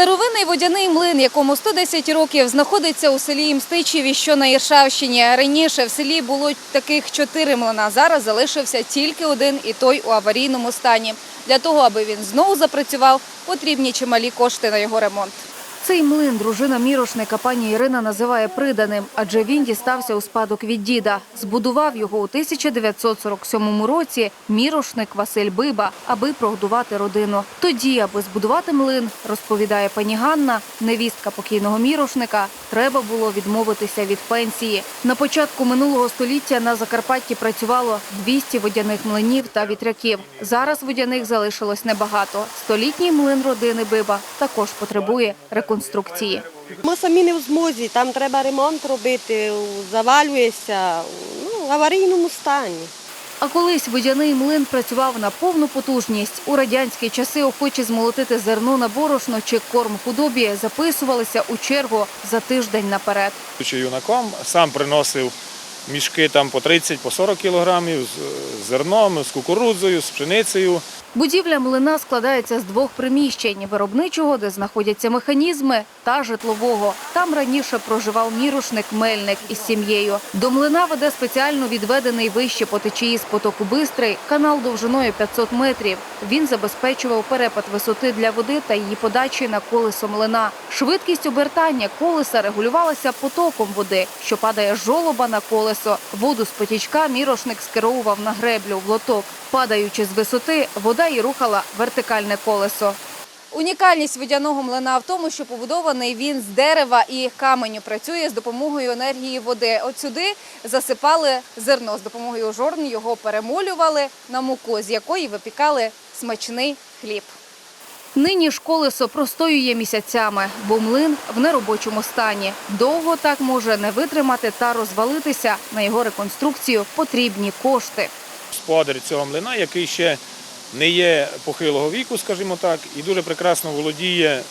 Старовинний водяний млин, якому 110 років, знаходиться у селі Імстичеві, що на Іршавщині. Раніше в селі було таких чотири млина. Зараз залишився тільки один, і той у аварійному стані. Для того, аби він знову запрацював, потрібні чималі кошти на його ремонт. Цей млин дружина мірошника пані Ірина називає приданим, адже він дістався у спадок від діда. Збудував його у 1947 році мірошник Василь Биба, аби прогодувати родину. Тоді, аби збудувати млин, розповідає пані Ганна, невістка покійного мірошника, треба було відмовитися від пенсії. На початку минулого століття на Закарпатті працювало 200 водяних млинів та вітряків. Зараз водяних залишилось небагато. Столітній млин родини Биба також потребує реконструкції. Ми самі не в змозі, там треба ремонт робити, завалюється ну, в аварійному стані. А колись водяний млин працював на повну потужність. У радянські часи охочі змолотити зерно на борошно чи корм худобі записувалися у чергу за тиждень наперед. Юнаком, сам приносив мішки там по 30 по 40 кілограмів з зерном, з кукурудзою, з пшеницею. Будівля млина складається з двох приміщень: виробничого, де знаходяться механізми, та житлового. Там раніше проживав мірошник Мельник із сім'єю. До млина веде спеціально відведений вище по течії з потоку Бистрий канал довжиною 500 метрів. Він забезпечував перепад висоти для води та її подачі на колесо млина. Швидкість обертання колеса регулювалася потоком води, що падає жолоба на колесо. Воду з потічка мірошник скеровував на греблю в лоток. Падаючи з висоти, вода і рухала вертикальне колесо. Унікальність водяного млина в тому, що побудований він з дерева і каменю. Працює з допомогою енергії води. От сюди засипали зерно з допомогою жорн, його перемолювали на муку, з якої випікали смачний хліб. Нині ж колесо простоює місяцями, бо млин в неробочому стані. Довго так може не витримати та розвалитися. На його реконструкцію потрібні кошти. Господар цього млина, який ще не є похилого віку, скажімо так, і дуже прекрасно володіє е,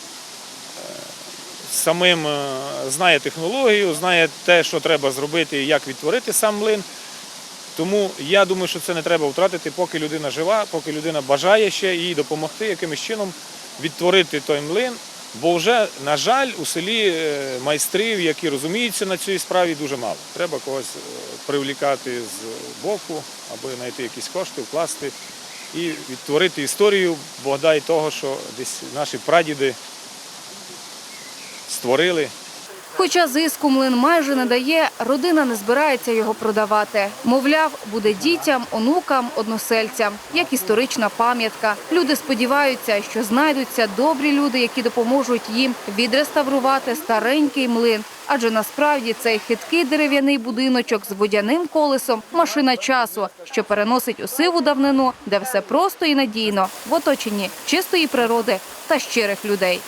самим, е, знає технологію, знає те, що треба зробити і як відтворити сам млин. Тому я думаю, що це не треба втратити, поки людина жива, поки людина бажає ще їй допомогти якимось чином відтворити той млин. Бо вже, на жаль, у селі е, майстрів, які розуміються на цій справі, дуже мало. Треба когось е, привлікати з боку, аби знайти якісь кошти, вкласти і відтворити історію бодай того, що десь наші прадіди створили. Хоча зиску млин майже не дає, родина не збирається його продавати. Мовляв, буде дітям, онукам, односельцям, як історична пам'ятка. Люди сподіваються, що знайдуться добрі люди, які допоможуть їм відреставрувати старенький млин. Адже насправді цей хиткий дерев'яний будиночок з водяним колесом машина часу, що переносить у сиву давнину, де все просто і надійно в оточенні чистої природи та щирих людей.